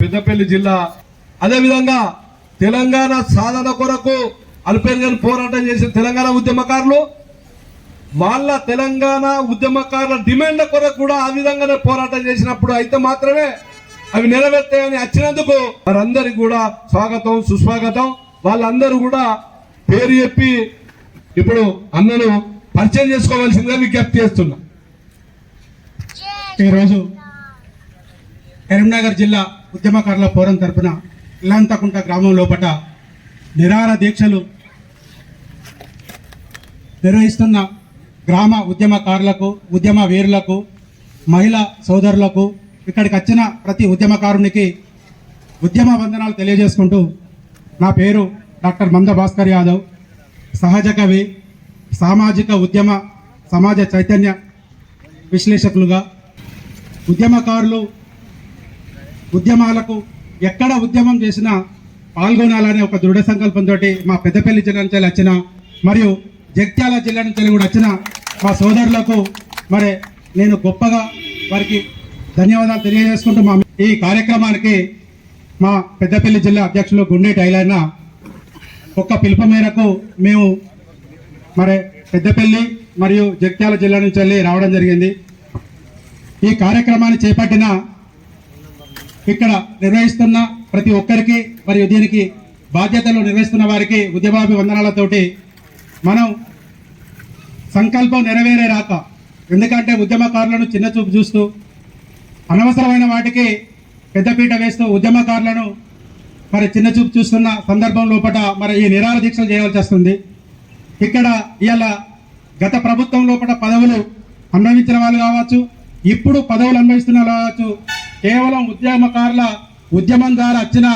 పెద్దపల్లి జిల్లా అదేవిధంగా తెలంగాణ సాధన కొరకు అల్పేరుగని పోరాటం చేసిన తెలంగాణ ఉద్యమకారులు వాళ్ళ తెలంగాణ ఉద్యమకారుల డిమాండ్ల కొరకు కూడా ఆ విధంగానే పోరాటం చేసినప్పుడు అయితే మాత్రమే అవి నెరవేర్తాయని వచ్చినందుకు వారందరికి కూడా స్వాగతం సుస్వాగతం. వాళ్ళందరూ కూడా పేరు చెప్పి ఇప్పుడు అన్నను పరిచయం చేసుకోవాల్సిందిగా విజ్ఞప్తి చేస్తున్నా. ఈరోజు కరీంనగర్ జిల్లా ఉద్యమకారుల పోరం తరపున ఇల్లంతకుంట గ్రామం లోపల నిరార దీక్షలు నిర్వహిస్తున్న గ్రామ ఉద్యమకారులకు ఉద్యమ వీరులకు మహిళా సోదరులకు ఇక్కడికి వచ్చిన ప్రతి ఉద్యమకారునికి ఉద్యమ వందనాలు తెలియజేసుకుంటూ నా పేరు డాక్టర్ మంద భాస్కర్ యాదవ్. సహజ కవి సామాజిక ఉద్యమ సమాజ చైతన్య విశ్లేషకులుగా ఉద్యమకారులు ఉద్యమాలకు ఎక్కడ ఉద్యమం చేసినా పాల్గొనాలనే ఒక దృఢ సంకల్పంతో మా పెద్దపల్లి జిల్లా నుంచి వచ్చిన మరియు జగిత్యాల జిల్లా నుంచి కూడా వచ్చిన మా సోదరులకు మరి నేను గొప్పగా వారికి ధన్యవాదాలు తెలియజేసుకుంటూ మా ఈ కార్యక్రమానికి మా పెద్దపల్లి జిల్లా అధ్యక్షులు గుండె టైలర్న ఒక్క పిలుపు మేరకు మేము మరి పెద్దపల్లి మరియు జగిత్యాల జిల్లా నుంచి వెళ్ళి రావడం జరిగింది. ఈ కార్యక్రమాన్ని చేపట్టిన ఇక్కడ నిర్వహిస్తున్న ప్రతి ఒక్కరికి మరియు దీనికి బాధ్యతలు నిర్వహిస్తున్న వారికి ఉద్యమాభివందనాలతోటి మనం సంకల్పం నెరవేరే రాక ఎందుకంటే ఉద్యమకారులను చిన్న చూపు చూస్తూ అనవసరమైన వాటికి పెద్దపీట వేస్తూ ఉద్యమకారులను మరి చిన్న చూపు చూస్తున్న సందర్భం లోపల మరి ఈ నిరాల దీక్షలు చేయవలసి వస్తుంది. ఇక్కడ ఇవాళ గత ప్రభుత్వం లోపల పదవులు అనుభవించిన వాళ్ళు కావచ్చు ఇప్పుడు పదవులు అనుభవిస్తున్న వాళ్ళు కావచ్చు కేవలం ఉద్యమకారుల ఉద్యమం ద్వారా వచ్చిన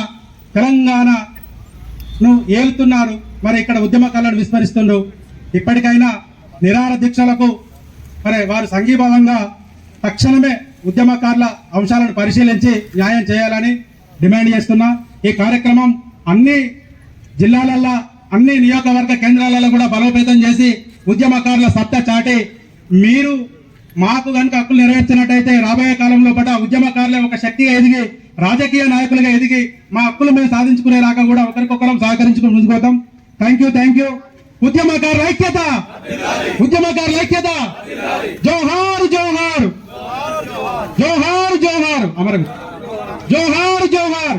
తెలంగాణను ఏలుతున్నారు. మరి ఇక్కడ ఉద్యమకారులను విస్మరిస్తుండ్రు. ఇప్పటికైనా నిరాహార దీక్షలకు మరి వారు సంఘీభావంగా తక్షణమే ఉద్యమకారుల అంశాలను పరిశీలించి న్యాయం చేయాలని డిమాండ్ చేస్తున్నా. ఈ కార్యక్రమం అన్ని జిల్లాలల్లో అన్ని నియోజకవర్గ కేంద్రాలలో కూడా బలోపేతం చేసి ఉద్యమకారుల సత్తా చాటి మీరు మాకు కనుక హక్కులు నెరవేర్చినట్టయితే రాబోయే కాలంలో పట ఉద్యమకారులే ఒక శక్తిగా ఎదిగి రాజకీయ నాయకులుగా ఎదిగి మా హక్కులు మేము సాధించుకునేలాగా కూడా ఒకరికొకరం సహకరించుకుని ముందుకోతాం థ్యాంక్ యూ థ్యాంక్ యూ ఉద్యమకారుల ఐక్యత! ఉద్యమకారుల ఐక్యత! జోహార్ జోహార్! జోహార్ జోహార్! అమరం జోహార్ జోహార్!